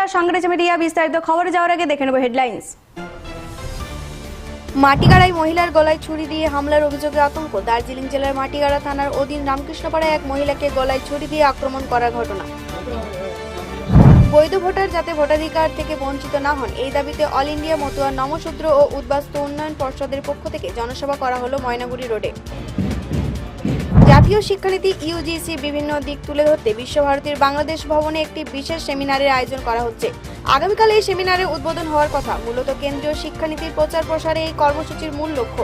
Bangla সংগ্রেস media বিস্তারিত খবরে যাওয়ার আগে দেখে নেব হেডলাইন্স মাটিগাড়ায় মহিলার গলায় ছুরি দিয়ে হামলার অভিযোগে আতঙ্ক। দার্জিলিং জেলার মাটিগাড়া থানার অধীন রামকৃষ্ণপাড়ায় এক মহিলাকে গলায় ছুরি দিয়ে আক্রমণ করার ঘটনা। বৈধ ভোটার যাতে ভোটাধিকার থেকে বঞ্চিত না হন, এই দাবিতে অল ইন্ডিয়া মতুয়া নমশূদ্র ও উদ্বাস্তু উন্নয়ন পর্ষদের পক্ষ থেকে জনসভা করা হলো ময়নাগুড়ি রোডে। জাতীয় শিক্ষানীতি ইউজিসি বিভিন্ন দিক তুলে ধরতে বিশ্বভারতীর বাংলাদেশ ভবনে একটি বিশেষ সেমিনারের আয়োজন করা হচ্ছে। আগামীকাল এই সেমিনারে উদ্বোধন হওয়ার কথা, মূলত কেন্দ্রীয় শিক্ষানীতির প্রচার প্রসারে এই কর্মসূচির মূল লক্ষ্য।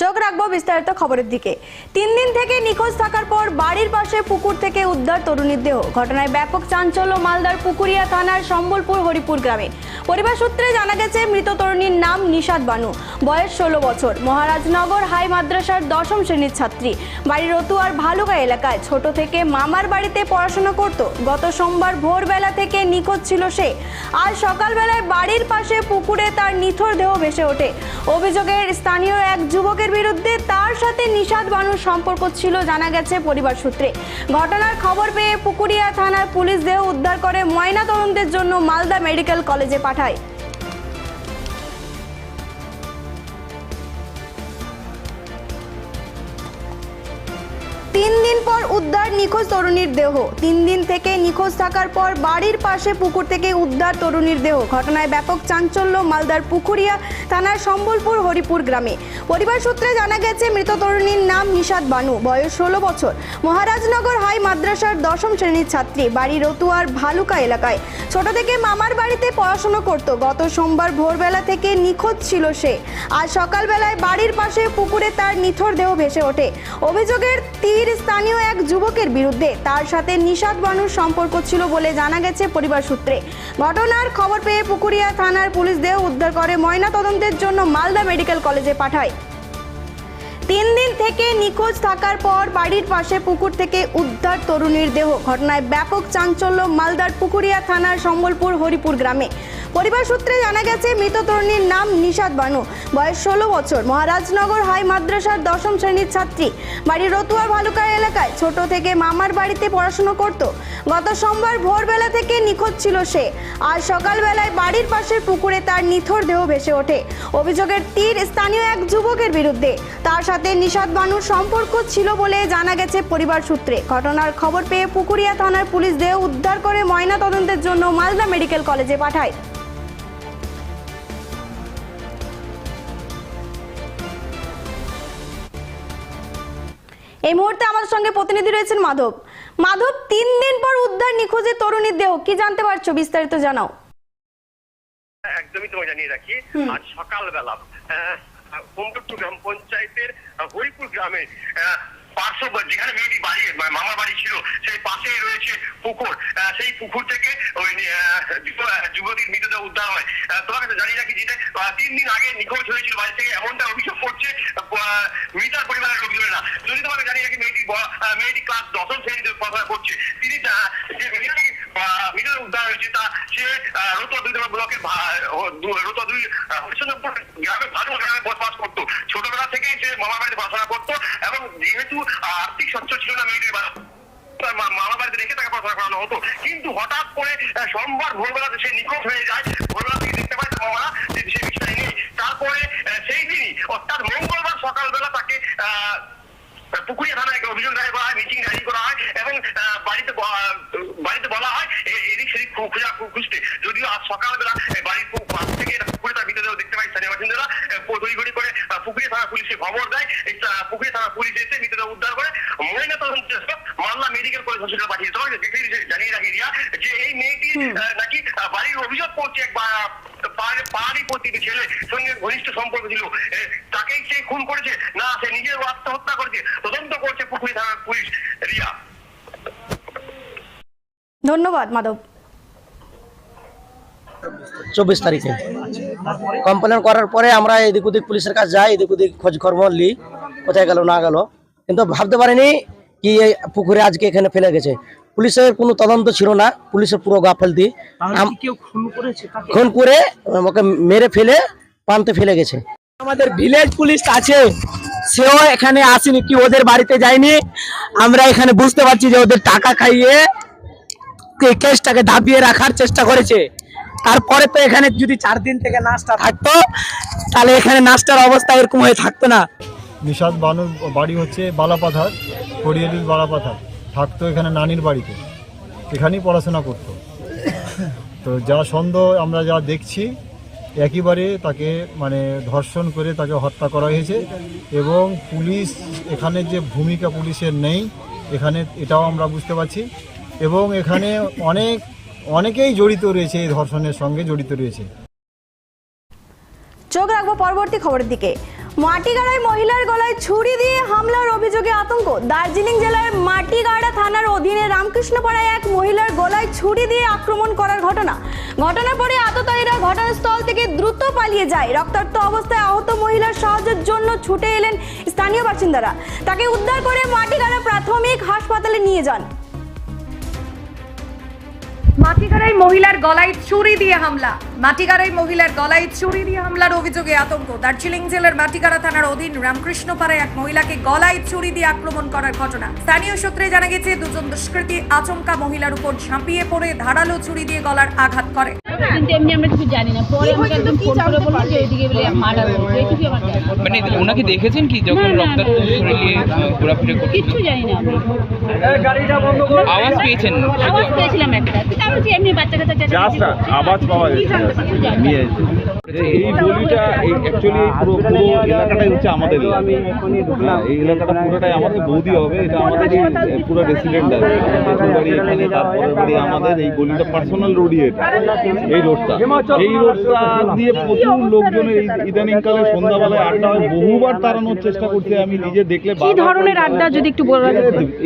চোখ রাখব বিস্তারিত খবরের দিকে। তিন দিন থেকে নিখোঁজ থাকার পর বাড়ির পাশে পুকুর থেকে উদ্ধার তরুণীর দেহ। ঘটনায় ব্যাপক চাঞ্চল্য মালদার পুকুরিয়া থানার সম্বলপুর হরিপুর গ্রামে। পরিবার সূত্রে জানা গেছে, মৃত তরুণীর নাম নিষাদ বানু। বয়স ষোলো বছর। মহারাজনগর হাই মাদ্রাসার দশম শ্রেণির ছাত্রী। বাড়ির রতুয়ার ভালুকা এলাকায় ছোট থেকে মামার বাড়িতে পড়াশোনা করত। গত সোমবার ভোরবেলা থেকে নিখোঁজ ছিল সে। আজ সকালবেলায় বাড়ির পাশে পুকুরে তার নিথর দেহ ভেসে ওঠে। অভিযোগের স্থানীয় এক যুবকের বিরুদ্ধে তার সাথে নিষাদ বানুর সম্পর্ক ছিল, জানা গেছে পরিবার সূত্রে। ঘটনার খবর পেয়ে পুকুরিয়া থানার পুলিশ দেহ উদ্ধার করে ময়না তদন্তের জন্য মালদা মেডিকেল কলেজে পাঠায়। তিন দিন পর উদ্ধার নিখোঁজ তরুণীর দেহ। তিন দিন থেকে নিখোঁজ থাকার পর বাড়ির পাশে পুকুর থেকে উদ্ধার তরুণীর দেহ। ঘটনায় ব্যাপক চাঞ্চল্য মালদার পুকুরিয়া থানার সম্বলপুর হরিপুর গ্রামে। পরিবার সূত্রে জানা গেছে, মৃত তরুণীর নাম নিষাদ বানু, বয়স ষোলো বছর। মহারাজনগর হাই মাদ্রাসার দশম শ্রেণির ছাত্রী, বাড়ি রতুয়ার ভালুকা এলাকায়। ছোট থেকে মামার বাড়িতে পড়াশুনো করত। গত সোমবার ভোরবেলা থেকে নিখোঁজ ছিল সে। আজ সকালবেলায় বাড়ির পাশে পুকুরে তার নিথর দেহ ভেসে ওঠে। অভিযোগের তীর স্থানীয় এক যুবকের বিরুদ্ধে। তার সাথে নিষাদ বানুর সম্পর্ক ছিল বলে জানা গেছে পরিবার সূত্রে। ঘটনার খবর পেয়ে পুকুরিয়া থানার পুলিশ দেহ উদ্ধার করে ময়না তদন্তের জন্য মালদা মেডিকেল কলেজে পাঠায়। তিন দিন থেকে নিখোঁজ থাকার পর বাড়ির পাশে পুকুর থেকে উদ্ধার তরুণীর দেহ। ঘটনায় ব্যাপক চাঞ্চল্য মালদার পুকুরিয়া থানার সম্বলপুর হরিপুর গ্রামে। পরিবার সূত্রে জানা গেছে, মৃত তরুণীর নাম নিশাদ বানু। বয়স ষোলো বছর। মহারাজনগর হাই মাদ্রাসার দশম শ্রেণির ছাত্রী। বাড়ির রতুয়া ভালুকা এলাকায়। ছোট থেকে মামার বাড়িতে পড়াশুনো করত। গত সোমবার ভোরবেলা থেকে নিখোঁজ ছিল সে। আজ সকালবেলায় বাড়ির পাশের পুকুরে তার নিথর দেহ ভেসে ওঠে। অভিযোগের তীর স্থানীয় এক যুবকের বিরুদ্ধে। তার সাথে নিষাদ বানুর সম্পর্ক ছিল বলে জানা গেছে পরিবার সূত্রে। ঘটনার খবর পেয়ে পুকুরিয়া থানার পুলিশ দেহ উদ্ধার করে ময়না তদন্তের জন্য মালদা মেডিকেল কলেজে পাঠায়। এই মুহূর্তে আমাদের সঙ্গে প্রতিনিধি রয়েছেন মাধব। মাধব তিন দিন পর উদ্ধার নিখোঁজের তরুণীর দেহ কি জানতে পারছ? বিস্তারিত জানাও। একদমই তোমায় জানিয়ে রাখি আজ সকালবেলা কুমটুট্টু গ্রাম পঞ্চায়েতের হরিপুর পার্শ্ব যেখানে মেয়েটি বাড়ি মামার বাড়ি ছিল সেই পাশেই রয়েছে পুকুর। সেই পুকুর থেকে ওই যুবতীর মৃতদেহ উদ্ধার হয়। আহ, তোমাকে তো জানিয়ে রাখি যেটা তিন দিন আগে নিখোঁজ হয়েছিল বাড়ি থেকে। এমনটা অভিযোগ করছে মৃতার পরিবারের লোকজনেরা। যদি তোমাকে জানিয়ে রাখি মেয়েটি মেয়েটি ক্লাস দশম শ্রেণীতে পড়াশোনা করছে তিনি যে মেয়েটি মৃতদেহ উদ্ধার হয়েছে তা সে রতুয়া দুই ব্লকের রতুয়া দুই গ্রামে ভালো গ্রামে বসবাস করতো। ছোটবেলা থেকেই সে মামার বাড়িতে পড়াশোনা করতো এবং যেহেতু আর্থিক সচ্ছল ছিল না, মেয়েটির বাবা। তার মা- মামার বাড়িতে রেখে তাকে হতো। কিন্তু হঠাৎ করে সোমবার ভোরবেলাতে নিখোঁজ হয়ে যায়। ভোরবেলা থেকে সে বিষয় তারপরে সেই দিনই, অর্থাৎ মঙ্গলবার সকালবেলা তাকে থানায় করা হয়, মিটিং করা হয়, এবং বাড়িতে বাড়িতে বলা হয় এদিক সেদিক খোঁজা খুঁজতে। যদিও আজ সকালবেলা বাড়ির পাশ থেকে পুকুরে তার মৃতদেহ দেখতে পাই স্থানীয় বাসিন্দারা। তড়িঘড়ি করে আহ, পুকুরিয়া থানা পুলিশে খবর দেয়। পুকুরিয়া থানা পুলিশ এসে মৃতদেহ উদ্ধার করে। মহিলা তদন্ত মালদা মেডিকেল কলেজ হসপিটাল পাঠিয়ে তোমাকে দেখে জানিয়ে রাখি রিয়া যে এই মেয়েটি নাকি বাড়ির অভিযোগ করছে এক পাহাড়ি- প্রতিটি ছেলে সঙ্গে ঘনিষ্ঠ সম্পর্ক ছিল। তাকেই সে খুন করেছে? না সে নিজের আত্মহত্যা করেছে। তদন্ত করছে পুকুরি থানার পুলিশ। রিয়া। ধন্যবাদ মাধব। চব্বিশ তারিখে। কমপ্লেন করার পরে আমরা এদিক ওদিক পুলিশের কাছে যাই এদিক ওদিক খোঁজ খবর নিই কোথায় গেল না গেল। কিন্তু ভাবতে পারিনি কি এই পুকুরে আজকে এখানে ফেলে গেছে। পুলিশের কোনো তদন্ত ছিল না পুলিশের পুরো গাফেলতি। খুন করে ওকে মেরে ফেলে পানতে ফেলে গেছে। আমাদের ভিলেজ পুলিশ আছে সেও এখানে আসেনি কি ওদের বাড়িতে যায়নি। আমরা এখানে বুঝতে পারছি যে ওদের টাকা খাইয়ে কেসটাকে দাবিয়ে রাখার চেষ্টা করেছে। তারপরে তো এখানে যদি চার দিন থেকে নাচটা থাকতো, তাহলে এখানে নাচটার অবস্থা এরকম হয়ে থাকতো না। নিষাদ বানুর বাড়ি হচ্ছে বালাপাথার হরিয়ালির বালাপাথার। থাকতো এখানে নানির বাড়িতে। এখানেই পড়াশোনা করতো। তো যা সন্দেহ আমরা যা দেখছি একইবারে তাকে মানে ধর্ষণ করে তাকে হত্যা করা হয়েছে এবং পুলিশ এখানে যে ভূমিকা পুলিশের নেই, এখানে এটাও আমরা বুঝতে পারছি এবং এখানে অনেক অনেকেই জড়িত রয়েছে, এই ধর্ষণের সঙ্গে জড়িত রয়েছে। চোখ রাখব পরবর্তী খবরের দিকে। মাটিগাড়ায় মহিলার গলায় ছুরি দিয়ে হামলার অভিযোগে আতঙ্ক। দার্জিলিং জেলার মাটিগাড়া থানার অধীনে রামকৃষ্ণপাড়ায় এক মহিলার গলায় ছুরি দিয়ে আক্রমণ করার ঘটনা। ঘটনার পরে আততায়ীরা ঘটনাস্থল থেকে দ্রুত পালিয়ে যায়। রক্তাক্ত অবস্থায় আহত মহিলার সাহায্যের জন্য ছুটে এলেন স্থানীয় বাসিন্দারা। তাকে উদ্ধার করে মাটিগাড়া প্রাথমিক হাসপাতালে নিয়ে যান। মাটিগাড়াই মহিলার গলায় ছুরি দিয়ে হামলা। মাটিগাড়াই মহিলার গলায় ছুরি দিয়ে হামলার অভিযোগে আতঙ্ক। দার্জিলিং জেলার মাটিগাড়া থানার অধীন রামকৃষ্ণপাড়ায় এক মহিলাকে গলায় ছুরি দিয়ে আক্রমণ করার ঘটনা। স্থানীয় সূত্রে জানা গেছে দুজন দুষ্কৃতী আচমকা মহিলার উপর ঝাঁপিয়ে পড়ে ধারালো ছুরি দিয়ে গলার আঘাত করে। কিন্তু এমনি আমরা কিছু জানি না। পরে আমাকে একদম ফোন করে বলল যে ওইদিকে বলে মার্ডার হয়েছে। এইটুকুই আমার মানে ওনাকে দেখেছেন কি যখন না, না, রক্তাক্ত না। শরীর নিয়ে আহ, ঘোরাফেরা করছিল? কিচ্ছু জানি না আওয়াজ পেয়েছেন। আওয়াজ পেয়েছিলাম একটা। কিন্তু আমি বলছি এমনি বাচ্চা কাচ্চা চেঁচামেচি করছে। আওয়াজ পাওয়া যাচ্ছে। জানতে পারছি, জানি না। এই গলিটা অ্যাকচুয়ালি পুরো পুরো এলাকাটাই হচ্ছে আমাদের এই এলাকাটা পুরোটাই আমাদের বৌদি হবে এটা আমাদের পুরো রেসিডেন্ট আছে। বাড়ি এখানে তারপরে বাড়ি আমাদের এই গলিটা পার্সোনাল রোডই এটা। এই রোডটা এই রোডটা দিয়ে প্রচুর লোকজনের এই ইদানিংকালে সন্ধ্যাবেলায় আড্ডা হয় বহুবার তাড়ানোর চেষ্টা করছে আমি নিজে দেখলে কি ধরনের আড্ডা যদি একটু বলা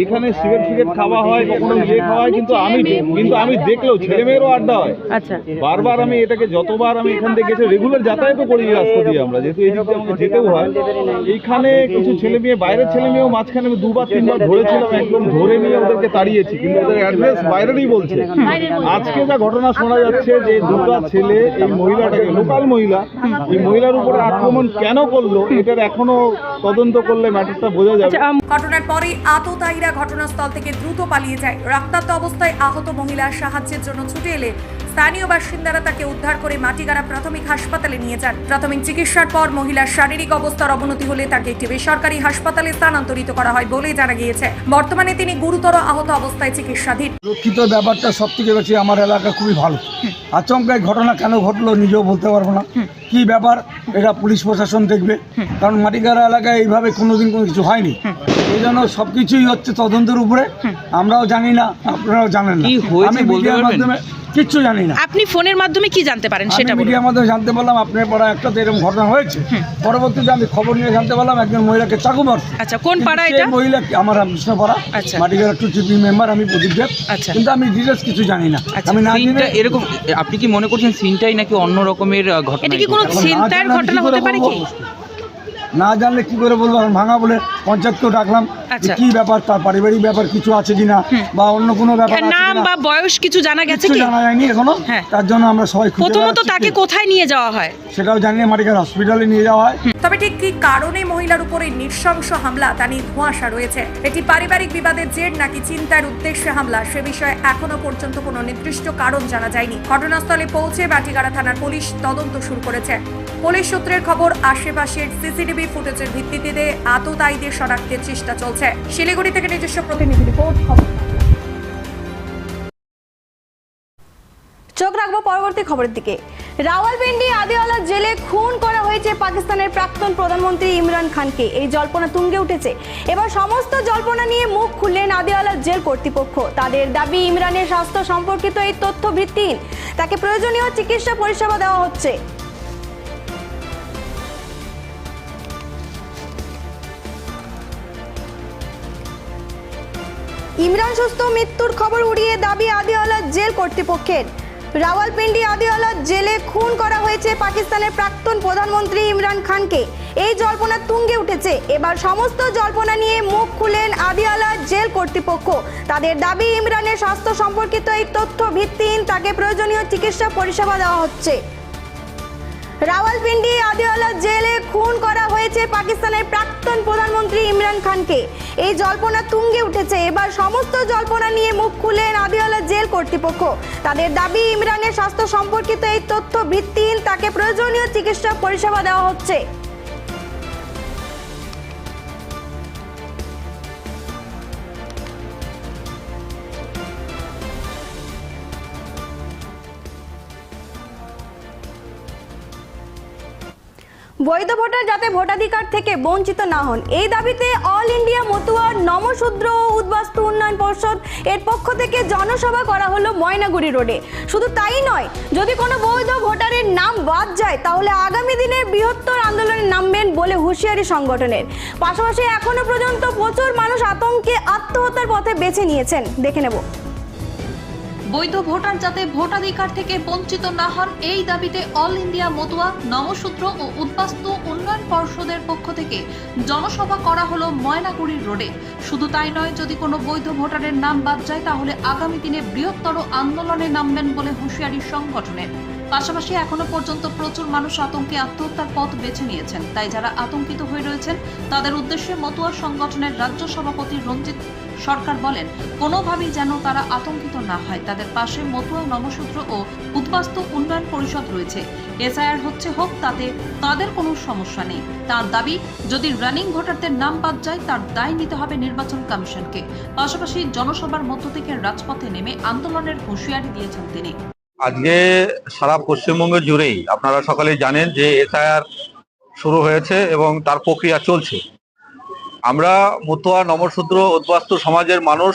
এখানে সিগারেট ফিগারেট খাওয়া হয় কখনো ইয়ে খাওয়া হয় কিন্তু আমি কিন্তু আমি দেখলেও ছেলে মেয়েরও আড্ডা হয়। আচ্ছা। বারবার আমি এটাকে যতবার আমি এখান থেকে গেছি রেগুলার যাতায়াতও করি এই রাস্তা দিয়ে আমরা যেহেতু এই দিক আমাকে যেতেও হয়। এইখানে কিছু ছেলে মেয়ে বাইরের ছেলে মেয়েও মাঝখানে আমি দুবার তিনবার ধরেছিলাম একদম ধরে নিয়ে ওদেরকে তাড়িয়েছি কিন্তু ওদের অ্যাড্রেস বাইরেরই বলছে। আজকে যা ঘটনা শোনা যাচ্ছে যে দুটো ছেলে এই মহিলাটাকে লোকাল মহিলা এই মহিলার উপরে আক্রমণ কেন করল এটার এখনও তদন্ত করলে ম্যাটারটা বোঝা যাবে। ঘটনার পরেই আততায়ীরা ঘটনাস্থল থেকে দ্রুত পালিয়ে যায়। রক্তাক্ত অবস্থায় আহত মহিলার সাহায্যের জন্য ছুটে এলে স্থানীয় বাসিন্দারা তাকে উদ্ধার করে মাটিগাড়া প্রাথমিক হাসপাতালে নিয়ে যান। প্রাথমিক চিকিৎসার পর মহিলার শারীরিক অবস্থার অবনতি হলে তাকে একটি বেসরকারি হাসপাতালে স্থানান্তরিত করা হয় বলে জানা গিয়েছে। বর্তমানে তিনি গুরুতর আহত অবস্থায় চিকিৎসাধীন। সুরক্ষিত ব্যাপারটা সব থেকে বেশি আমার এলাকা খুবই ভালো। আচমকায় ঘটনা কেন ঘটলো নিজেও বলতে পারব না। কি ব্যাপার? এটা পুলিশ প্রশাসন দেখবে। কারণ মাটিগাড়া এলাকায় এইভাবে কোনোদিন কোনো কিছু হয়নি। এই জন্য সব কিছুই হচ্ছে তদন্তের উপরে। আমরাও জানি না আপনারাও জানেন না। আমি মিডিয়ার মাধ্যমে কিচ্ছু জানি না। আপনি ফোনের মাধ্যমে কি জানতে পারেন সেটা বলুন। মিডিয়ার মাধ্যমে জানতে পারলাম আপনার পাড়া একটা তো এরকম ঘটনা হয়েছে। পরবর্তীতে আমি খবর নিয়ে জানতে পারলাম একজন মহিলাকে চাকু মারছে। আচ্ছা কোন পাড়া এটা? মহিলা কি- আমার রামকৃষ্ণ পাড়া? আচ্ছা। মাটিগাড়া টু টিপি মেম্বার আমি প্রদীপ দেব। আচ্ছা। কিন্তু আমি ডিটেলস কিছু জানি না। আচ্ছা, আমি না জেনে এরকম আপনি কি মনে করছেন সিনটাই নাকি অন্য রকমের ঘটনা এটা কি কোনো আমি ঘটনা হতে পারে কি? না জানলে কি করে বলব? এখন ভাঙা বলে পঞ্চায়েতকেও ডাকলাম যে আচ্ছা। কি ব্যাপার? তার পারিবারিক ব্যাপার কিছু আছে কিনা? বা অন্য কোনো ব্যাপার নাম বা বয়স কিছু জানা গেছে কি? জানা যায়নি এখনও। হ্যাঁ। তার জন্য আমরা সবাই প্রথমত তাকে কোথায় নিয়ে যাওয়া হয়? সেটাও জানি না মাটিকার হসপিটালে নিয়ে যাওয়া হয়। তবে ঠিক কি কারণে মহিলার উপরে নৃশংস হামলা? তা নিয়ে ধোঁয়াশা রয়েছে। এটি পারিবারিক বিবাদের জের নাকি চিন্তার উদ্দেশ্যে হামলা? সে বিষয়ে এখনও পর্যন্ত কোনো নির্দিষ্ট কারণ জানা যায়নি। ঘটনাস্থলে পৌঁছে বাটিগাড়া থানার পুলিশ তদন্ত শুরু করেছে। পুলিশ সূত্রের খবর আশেপাশের সিসিটিভি ফুটেজের ভিত্তিতে আততায়ীদের শনাক্তের চেষ্টা চলছে। শিলিগুড়ি থেকে নিজস্ব প্রতিনিধি রিপোর্ট চোখ রাখব পরবর্তী খবরের দিকে। রাওয়ালপিন্ডি আদিওয়ালা জেলে খুন করা হয়েছে পাকিস্তানের প্রাক্তন প্রধানমন্ত্রী ইমরান খানকে। এই জল্পনা তুঙ্গে উঠেছে। এবার সমস্ত জল্পনা নিয়ে মুখ খুললেন আদিওয়ালা জেল কর্তৃপক্ষ। তাদের দাবি, ইমরানের স্বাস্থ্য সম্পর্কিত এই তথ্য ভিত্তিহীন তাকে প্রয়োজনীয় চিকিৎসা পরিষেবা দেওয়া হচ্ছে। ইমরান সুস্থ, মৃত্যুর খবর উড়িয়ে দাবি আদিওয়ালা জেল কর্তৃপক্ষের। রাওয়ালপিন্ডি আদিওয়ালা জেলে খুন করা হয়েছে পাকিস্তানের প্রাক্তন প্রধানমন্ত্রী ইমরান খানকে। এই জল্পনা তুঙ্গে উঠেছে। এবার সমস্ত জল্পনা নিয়ে মুখ খুলেন আদিওয়ালা জেল কর্তৃপক্ষ। তাদের দাবি, ইমরানের স্বাস্থ্য সম্পর্কিত এই তথ্য ভিত্তিহীন তাকে প্রয়োজনীয় চিকিৎসা পরিষেবা দেওয়া হচ্ছে। রাওয়ালপিন্ডি আদিওয়ালা জেলে খুন করা হয়েছে পাকিস্তানের প্রাক্তন প্রধানমন্ত্রী ইমরান খানকে। এই জল্পনা তুঙ্গে উঠেছে। এবার সমস্ত জল্পনা নিয়ে মুখ খুলেন আদিওয়ালা জেল কর্তৃপক্ষ। তাদের দাবি, ইমরানের স্বাস্থ্য সম্পর্কিত এই তথ্য ভিত্তিহীন, তাকে প্রয়োজনীয় চিকিৎসা পরিষেবা দেওয়া হচ্ছে। বৈধ ভোটার যাতে ভোটাধিকার থেকে বঞ্চিত না হন। এই দাবিতে অল ইন্ডিয়া মতুয়ার নমশূদ্র উদ্বাস্তু উন্নয়ন পর্ষদ এর পক্ষ থেকে জনসভা করা হলো ময়নাগুড়ি রোডে। শুধু তাই নয়, যদি কোনো বৈধ ভোটারের নাম বাদ যায়, তাহলে আগামী দিনের বৃহত্তর আন্দোলনে নামবেন বলে হুঁশিয়ারি সংগঠনের। পাশাপাশি এখনও পর্যন্ত প্রচুর মানুষ আতঙ্কে আত্মহত্যার পথে বেছে নিয়েছেন। দেখে নেব। বৈধ ভোটার যাতে ভোটাধিকার থেকে বঞ্চিত না হন, এই দাবিতে অল ইন্ডিয়া মতুয়া, নমসূত্র ও উদ্বাস্তু উন্নয়ন পর্ষদের পক্ষ থেকে জনসভা করা হলো ময়নাগুড়ির রোডে। শুধু তাই নয়, যদি কোনো বৈধ ভোটারের নাম বাদ যায়, তাহলে আগামী দিনে বৃহত্তর আন্দোলনে নামবেন বলে হুঁশিয়ারি সংগঠনের। পাশাপাশি এখনও পর্যন্ত প্রচুর মানুষ আতঙ্কে আত্মহত্যার পথ বেছে নিয়েছেন। তাই যারা আতঙ্কিত হয়ে রয়েছেন, তাদের উদ্দেশ্যে মতুয়া সংগঠনের রাজ্য সভাপতি রঞ্জিত সরকার বলেন, কোনোভাবেই যেন তারা আতঙ্কিত না হয়। তাদের পাশে মতুয়া নমসূত্র ও উদ্বাস্তু উন্নয়ন পরিষদ রয়েছে। এসআইআর হচ্ছে হোক, তাতে তাদের কোনো সমস্যা নেই। তার দাবি, যদি রানিং ভোটারদের নাম বাদ যায়, তার দায় নিতে হবে নির্বাচন কমিশনকে। পাশাপাশি জনসভার মধ্য থেকে রাজপথে নেমে আন্দোলনের হুঁশিয়ারি দিয়েছেন তিনি। আজকে সারা পশ্চিমবঙ্গ জুড়েই আপনারা সকলেই জানেন যে এসআইআর শুরু হয়েছে এবং তার প্রক্রিয়া চলছে। আমরা মতুয়া নমশূদ্র উদ্বাস্তু সমাজের মানুষ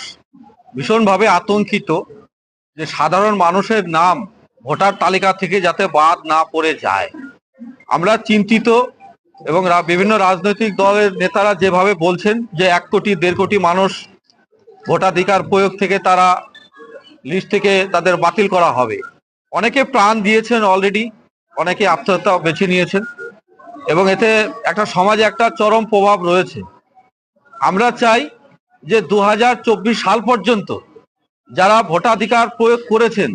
ভীষণভাবে আতঙ্কিত যে সাধারণ মানুষের নাম ভোটার তালিকা থেকে যাতে বাদ না পড়ে যায়। আমরা চিন্তিত এবং বিভিন্ন রাজনৈতিক দলের নেতারা যেভাবে বলছেন যে এক কোটি, দেড় কোটি মানুষ ভোটাধিকার প্রয়োগ থেকে তারা লিস্ট থেকে তাদের বাতিল করা হবে। অনেকে প্রাণ দিয়েছেন অলরেডি অনেকে আত্মহত্যা বেছে নিয়েছেন এবং এতে একটা সমাজে একটা চরম প্রভাব রয়েছে। আমরা চাই যে দু হাজার চব্বিশ সাল পর্যন্ত যারা ভোটাধিকার প্রয়োগ করেছেন,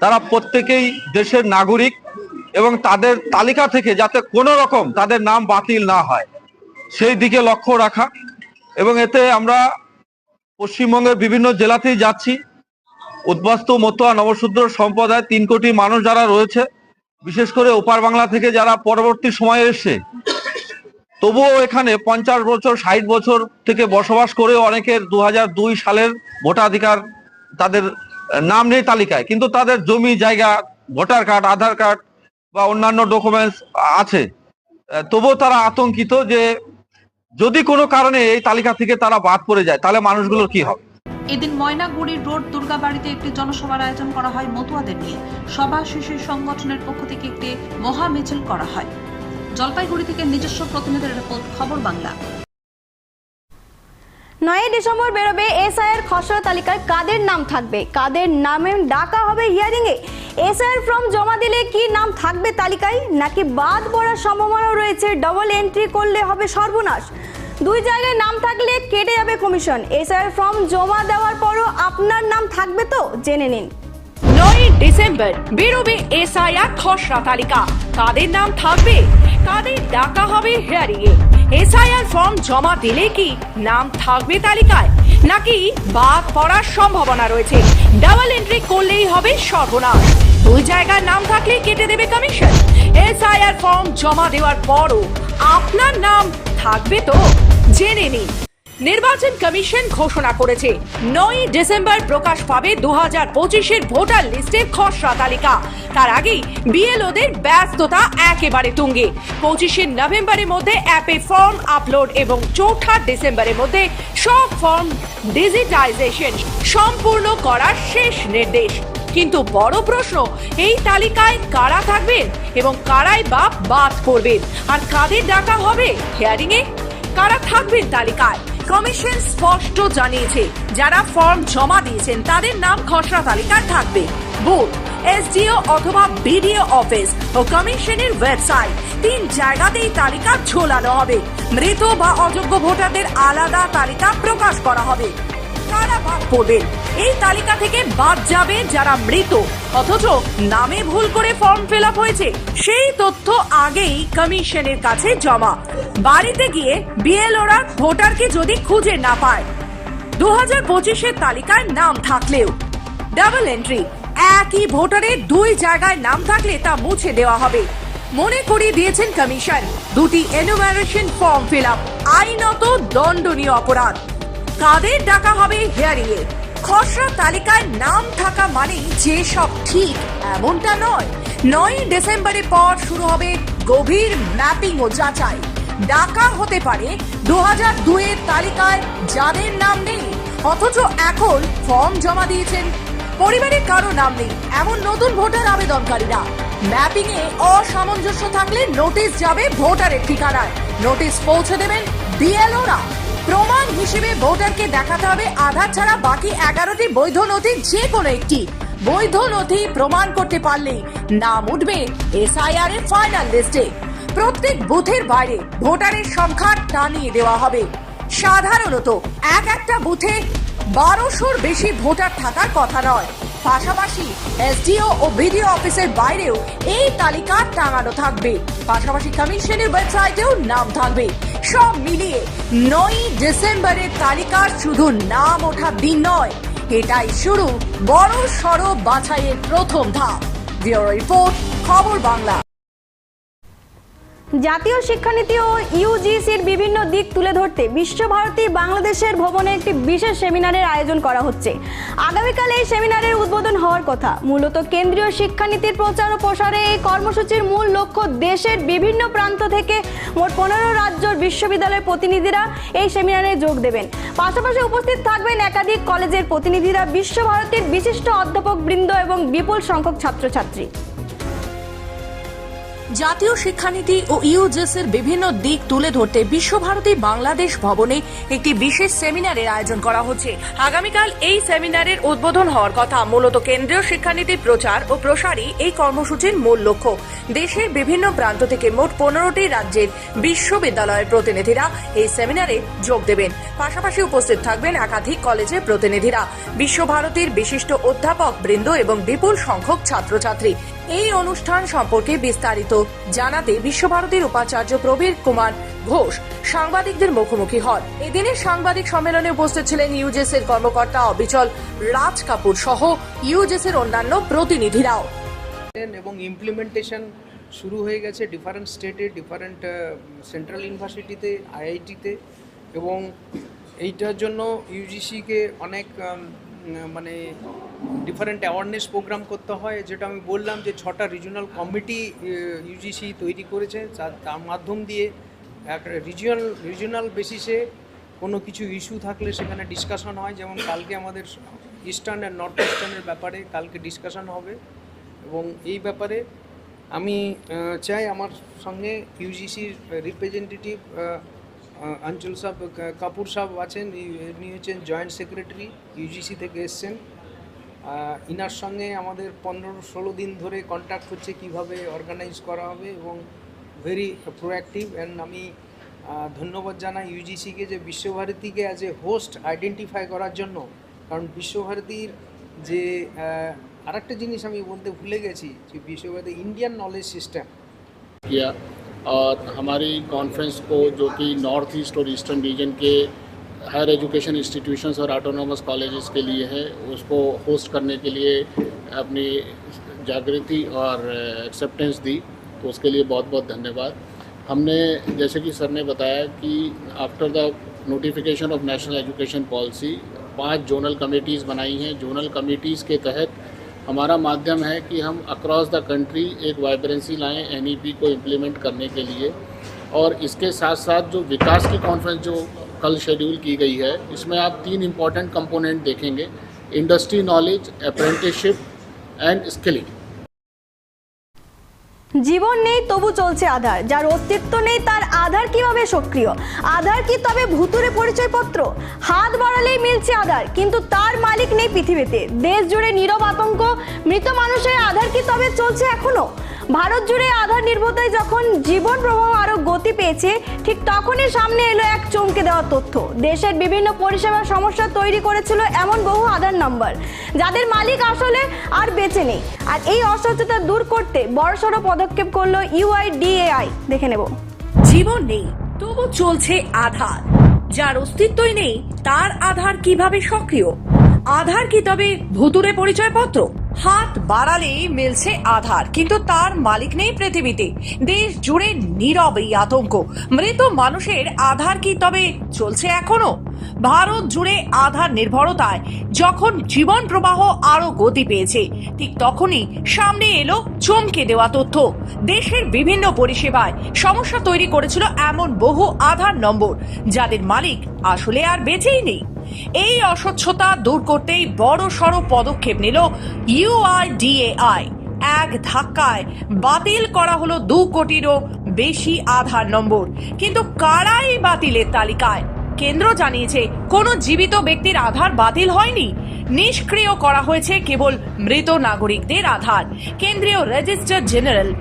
তারা প্রত্যেকেই দেশের নাগরিক এবং তাদের তালিকা থেকে যাতে কোনো রকম তাদের নাম বাতিল না হয়, সেই দিকে লক্ষ্য রাখা এবং এতে আমরা পশ্চিমবঙ্গের বিভিন্ন জেলাতেই যাচ্ছি। উদ্বাস্তু মতুয়া নবশূদ্র সম্প্রদায় তিন কোটি মানুষ যারা রয়েছে, বিশেষ করে ওপার বাংলা থেকে যারা পরবর্তী সময়ে এসে তবুও এখানে পঞ্চাশ বছর, ষাট বছর থেকে বসবাস করেও অনেকের দু দুই সালের ভোটাধিকার তাদের নাম নেই তালিকায়, কিন্তু তাদের জমি, জায়গা, ভোটার কার্ড, আধার কার্ড বা অন্যান্য ডকুমেন্টস আছে। তবুও তারা আতঙ্কিত যে যদি কোনো কারণে এই তালিকা থেকে তারা বাদ পড়ে যায়, তাহলে মানুষগুলোর কি হবে? এদিন ময়নাগুড়ির রোড দুর্গাবাড়িতে একটি জনসভার আয়োজন করা হয় মতুয়াদের নিয়ে। সভা শেষে সংগঠনের পক্ষ থেকে একটি মহা মিছিল করা হয়। জলপাইগুড়ি থেকে নিজস্ব প্রতিনিধির রিপোর্ট, খবর বাংলা। নয় ডিসেম্বর বেরোবে এসআইআর খসড়া তালিকায় কাদের নাম থাকবে? কাদের নামে ডাকা হবে হিয়ারিং এ এসআইআর ফর্ম জমা দিলে কি নাম থাকবে তালিকায়? নাকি বাদ পড়ার সম্ভাবনা রয়েছে? ডবল এন্ট্রি করলে হবে সর্বনাশ। দুই জায়গায় নাম থাকলে কেটে যাবে কমিশন। এসআইআর ফর্ম জমা দেওয়ার পরও আপনার নাম থাকবে তো? জেনে নিন। নয় ডিসেম্বর। বেরোবে এসআইআর খসড়া তালিকা। কাদের নাম থাকবে? কাদের ডাকা হবে হিয়ারিং এ এসআইআর ফর্ম জমা দিলে কি নাম থাকবে তালিকায়? নাকি বাদ পড়ার সম্ভাবনা রয়েছে? ডাবল এন্ট্রি করলেই হবে সর্বনাশ। দুই জায়গার নাম থাকলে কেটে দেবে কমিশন। এসআইআর ফর্ম জমা দেওয়ার পরও আপনার নাম থাকবে তো? জেনে নিন। নির্বাচন কমিশন ঘোষণা করেছে। নয় ডিসেম্বর প্রকাশ পাবে দু হাজার পঁচিশের ভোটার লিস্টের খসড়া তালিকা। তার আগেই বিএলওদের ব্যস্ততা একেবারে তুঙ্গে। পঁচিশে নভেম্বরের মধ্যে অ্যাপে ফর্ম আপলোড এবং চৌঠা ডিসেম্বরের মধ্যে সব ফর্ম ডিজিটাইজেশন সম্পূর্ণ করার শেষ নির্দেশ। কিন্তু বড় প্রশ্ন, এই তালিকায় কারা থাকবেন এবং কারাই বা বাদ পড়বেন? আর কাদের ডাকা হবে হিয়ারিং এ? কারা থাকবেন তালিকায়? কমিশন স্পষ্ট জানিয়েছে, যারা ফর্ম জমা দিয়েছেন, তাদের নাম খসড়া তালিকায় থাকবে। বুথ এসডিও অথবা বিডিও অফিস ও কমিশনের ওয়েবসাইট, তিন জায়গাতেই তালিকা ঝোলানো হবে। মৃত বা অযোগ্য ভোটারদের আলাদা তালিকা প্রকাশ করা হবে। বাদ পড়বেন এই তালিকা থেকে বাদ যাবে যারা মৃত। অথচ নামে ভুল করে ফর্ম ফিল হয়েছে। সেই তথ্য আগেই কমিশনের কাছে জমা। বাড়িতে গিয়ে বিএলওরা ভোটারকে যদি খুঁজে না পায় দু হাজার পঁচিশের তালিকায় নাম থাকলেও ডাবল এন্ট্রি একই ভোটারের দুই জায়গায় নাম থাকলে তা মুছে দেওয়া হবে। মনে করিয়ে দিয়েছেন কমিশন। দুটি এনুমারেশন ফর্ম ফিল আপ আইনত দণ্ডনীয় অপরাধ। কাদের ডাকা হবে হিয়ারিং খসড়া তালিকায় নাম থাকা মানেই যে সব ঠিক এমনটা নয়। নয় ডিসেম্বরের পর শুরু হবে গভীর ম্যাপিং ও যাচাই। ডাকা হতে পারে দু হাজার দুয়ের তালিকায় যাদের নাম নেই, অথচ এখন ফর্ম জমা দিয়েছেন। পরিবারের কারও নাম নেই, এমন নতুন ভোটার আবেদনকারীরা। ম্যাপিং এ অসামঞ্জস্য থাকলে নোটিশ যাবে ভোটারের ঠিকানায়। নোটিশ পৌঁছে দেবেন বিএলওরা প্রমাণ হিসেবে ভোটারকে দেখাতে হবে। আধার ছাড়া বাকি এগারোটি বৈধ নথির যে কোনো একটি। বৈধ নথি প্রমাণ করতে পারলেই নাম উঠবে এসআইআর এর ফাইনাল লিস্টে। প্রত্যেক বুথের বাইরে ভোটারের সংখ্যা টানিয়ে দেওয়া হবে। সাধারণত এক একটা বুথে বারোশোর বেশি ভোটার থাকার কথা নয়। পাশাপাশি এসডিও ও বিডিও অফিসের বাইরেও এই তালিকা টাঙানো থাকবে। পাশাপাশি কমিশনের ওয়েবসাইটেও নাম থাকবে। সব মিলিয়ে নয় ডিসেম্বরের তালিকার শুধু নাম ওঠার দিন নয়, এটাই শুরু বড় সড় বাছাইয়ের প্রথম ধাপ। রিপোর্ট, খবর বাংলা। জাতীয় শিক্ষানীতি ও ইউজিসির বিভিন্ন দিক তুলে ধরতে বিশ্বভারতী বাংলাদেশের ভবনে একটি বিশেষ সেমিনারের আয়োজন করা হচ্ছে। আগামীকাল এই সেমিনারের উদ্বোধন হওয়ার কথা। মূলত কেন্দ্রীয় শিক্ষানীতির প্রচার ও প্রসারে এই কর্মসূচির মূল লক্ষ্য দেশের বিভিন্ন প্রান্ত থেকে মোট পনেরো রাজ্যের বিশ্ববিদ্যালয়ের প্রতিনিধিরা এই সেমিনারে যোগ দেবেন। পাশাপাশি উপস্থিত থাকবেন একাধিক কলেজের প্রতিনিধিরা, বিশ্বভারতীর বিশিষ্ট অধ্যাপক বৃন্দ এবং বিপুল সংখ্যক ছাত্রছাত্রী। জাতীয় শিক্ষানীতি ও ইউজেস এর বিভিন্ন দিক তুলে ধরতে বিশ্বভারতী বাংলাদেশ ভবনে একটি বিশেষ সেমিনারের আয়োজন করা হচ্ছে। আগামীকাল এই সেমিনারের উদ্বোধন হওয়ার কথা, মূলত কেন্দ্রীয় শিক্ষানীতির প্রচার ও প্রসারই এই কর্মসূচির মূল লক্ষ্য। দেশের বিভিন্ন প্রান্ত থেকে মোট পনেরোটি রাজ্যের বিশ্ববিদ্যালয়ের প্রতিনিধিরা এই সেমিনারে যোগ দেবেন। পাশাপাশি উপস্থিত থাকবেন একাধিক কলেজের প্রতিনিধিরা। বিশ্বভারতীর বিশিষ্ট অধ্যাপক বৃন্দ এবং বিপুল সংখ্যক ছাত্রছাত্রী। এই অনুষ্ঠান সম্পর্কে বিস্তারিত জানাতে বিশ্বভারতীর উপাচার্য প্রবীর কুমার ঘোষ সাংবাদিকদের মুখোমুখি হন। এদিনের সাংবাদিক সম্মেলনে উপস্থিত ছিলেন ইউজেসের কর্মকর্তা অবিচল রাজ কাপুর সহ ইউজেসের অন্যান্য প্রতিনিধিরাও। এবং ইমপ্লিমেন্টেশন শুরু হয়ে গেছে ডিফারেন্ট স্টেটে ডিফারেন্ট সেন্ট্রাল ইউনিভার্সিটিতে আইআইটিতে এবং এইটার জন্য ইউজিসিকে অনেক মানে ডিফারেন্ট অ্যাওয়ারনেস প্রোগ্রাম করতে হয়, যেটা আমি বললাম যে ছটা রিজিওনাল কমিটি ইউজিসি তৈরি করেছে। তার মাধ্যম দিয়ে একটা রিজিওনাল রিজিওনাল বেসিসে কোনো কিছু ইস্যু থাকলে সেখানে ডিসকাশন হয়। যেমন কালকে আমাদের ইস্টার্ন অ্যান্ড নর্থ ইস্টার্নের ব্যাপারে কালকে ডিসকাশন হবে। এবং এই ব্যাপারে আমি চাই আমার সঙ্গে ইউজিসির রিপ্রেজেন্টেটিভ অঞ্চল সাহ কাপুর সাহেব আছেন ইনি হচ্ছেন জয়েন্ট সেক্রেটারি ইউজিসি থেকে এসছেন। ইনার সঙ্গে আমাদের পনেরো ষোলো দিন ধরে কন্ট্যাক্ট হচ্ছে কীভাবে অর্গানাইজ করা হবে এবং ভেরি প্রোঅ্যাক্টিভ অ্যান্ড আমি ধন্যবাদ জানাই ইউজিসিকে যে বিশ্বভারতীকে অ্যাজ এ হোস্ট আইডেন্টিফাই করার জন্য। কারণ বিশ্বভারতীর যে আরেকটা জিনিস আমি বলতে ভুলে গেছি, যে বিশ্বভারতী ইন্ডিয়ান নলেজ সিস্টেম और हमारी कॉन्फ्रेंस को जो कि नॉर्थ ईस्ट और ईस्टर्न रीजन के हायर एजुकेशन इंस्टीट्यूशंस और ऑटोनोमस कॉलेजेस के लिए है, उसको होस्ट करने के लिए अपनी जागृति और एक्सेप्टेंस दी तो उसके लिए बहुत बहुत धन्यवाद। हमने, जैसे कि सर ने बताया कि after the notification of national education policy पाँच जोनल कमेटीज़ बनाई हैं। जोनल कमेटीज़ के तहत हमारा माध्यम है कि हम अक्रॉस द कंट्री एक वाइब्रेंसी लाएँ एन को इम्प्लीमेंट करने के लिए। और इसके साथ साथ जो विकास की कॉन्फ्रेंस जो कल शेड्यूल की गई है, इसमें आप तीन इंपॉर्टेंट कंपोनेंट देखेंगे industry knowledge apprenticeship and skilling জীবন নেই, তবু চলছে আধার। যার অস্তিত্ব নেই, তার আধার কীভাবে সক্রিয়? আধার কি তবে ভুতুরে পরিচয়পত্র? হাত বাড়ালেই মিলছে আধার, কিন্তু তার মালিক নেই পৃথিবীতে। দেশ জুড়ে নীরব আতঙ্ক, মৃত মানুষের আধার কি তবে চলছে এখনও? ভারত জুড়ে আধার নির্ভরতায় যখন জীবন প্রবাহ আরও গতি পেয়েছে, ঠিক তখনই সামনে এলো এক চমকে দেওয়া তথ্য। দেশের বিভিন্ন পরিষেবা সমস্যা তৈরি করেছিল এমন বহু নম্বর। যাদের মালিক আসলে আর বেঁচে নেই। আর এই অস্বচ্ছতা দূর করতে বড়সড় পদক্ষেপ করল ইউআইডিএআই দেখে নেব। জীবন নেই তবু চলছে আধার। যার অস্তিত্বই নেই তার আধার কীভাবে সক্রিয়? আধার কি তবে ভুতুরে পরিচয়পত্র? হাত বাড়ালেই মিলছে আধার কিন্তু তার মালিক নেই পৃথিবীতে। দেশ জুড়ে নীরব এই আতঙ্ক। মৃত মানুষের আধার কি তবে চলছে এখনও? ভারত জুড়ে আধার নির্ভরতায় যখন জীবন প্রবাহ আরও গতি পেয়েছে, ঠিক তখনই সামনে এলো চমকে দেওয়া তথ্য। দেশের বিভিন্ন পরিষেবায় সমস্যা তৈরি করেছিল এমন বহু আধার নম্বর, যাদের মালিক আসলে আর বেঁচেই নেই। এই অস্বচ্ছতা দূর করতেই বড় সড় পদক্ষেপ নিল ইউআইডিএআই এক ধাক্কায় বাতিল করা হলো দু কোটিরও বেশি আধার নম্বর। কিন্তু কারাই বাতিলের তালিকায় কেন্দ্র জানিয়েছে, কোনো জীবিত ব্যক্তির আধার বাতিল হয়নি। নিষ্ক্রিয় করা হয়েছে কেবল মৃত নাগরিকদের আধার। কেন্দ্রীয় রেজিস্ট্রার জেনারেল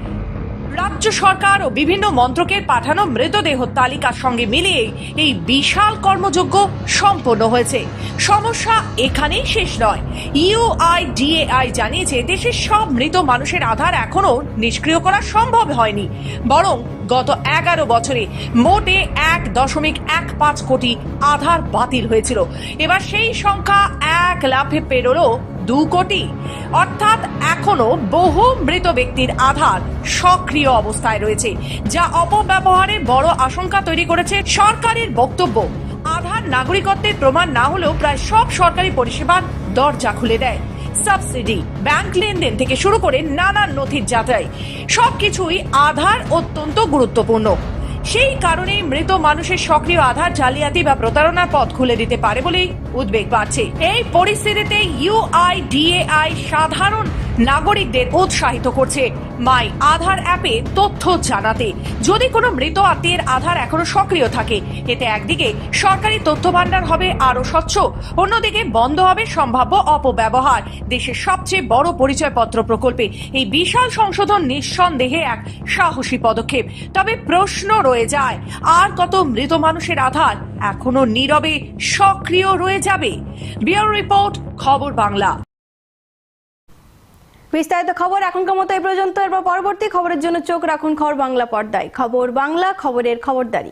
রাজ্য সরকার ও বিভিন্ন মন্ত্রকের পাঠানো মৃতদেহ তালিকার সঙ্গে মিলিয়ে এই বিশাল কর্মযজ্ঞ সম্পন্ন হয়েছে। সমস্যা এখানেই শেষ নয়। ইউআইডিএআই জানিয়েছে, দেশের সব মৃত মানুষের আধার এখনও নিষ্ক্রিয় করা সম্ভব হয়নি। বরং গত এগারো বছরে মোটে এক দশমিক এক পাঁচ কোটি আধার বাতিল হয়েছিল। এবার সেই সংখ্যা এক লাফে পেরোলো দু কোটি। অর্থাৎ এখনও বহু মৃত ব্যক্তির আধার সক্রিয় অবস্থায় রয়েছে, যা অপব্যবহারের বড় আশঙ্কা তৈরি করেছে সরকারের বক্তব্য। আধার নাগরিকত্বের প্রমাণ না হলেও প্রায় সব সরকারি পরিষেবার দরজা খুলে দেয়। সাবসিডি, ব্যাংক লেনদেন থেকে শুরু করে নানান নথির যাচাই। সবকিছুই আধার অত্যন্ত গুরুত্বপূর্ণ। সেই কারণেই মৃত মানুষের সক্রিয় আধার, জালিয়াতি বা প্রতারণার পথ খুলে দিতে পারে বলেই উদ্বেগ বাড়ছে। এই পরিস্থিতিতে ইউআইডিএআই সাধারণ নাগরিকদের উৎসাহিত করছে মাই আধার অ্যাপে তথ্য জানাতে। যদি কোনো মৃত আত্মীয়ের আধার এখনও সক্রিয় থাকে, এতে একদিকে সরকারি তথ্য ভান্ডার হবে আরও স্বচ্ছ, অন্যদিকে বন্ধ হবে সম্ভাব্য অপব্যবহার। দেশের সবচেয়ে বড় পরিচয়পত্র প্রকল্পে এই বিশাল সংশোধন নিঃসন্দেহে এক সাহসী পদক্ষেপ। তবে প্রশ্ন রয়ে যায়, আর কত মৃত মানুষের আধার এখনও নীরবে সক্রিয় রয়ে যাবে? বিয়ার রিপোর্ট, খবর বাংলা। বিস্তারিত খবর এখনকার মতো এই পর্যন্ত। এরপর পরবর্তী খবরের জন্য চোখ রাখুন খবর বাংলা পর্দায়। খবর বাংলা, খবরের খবরদারি।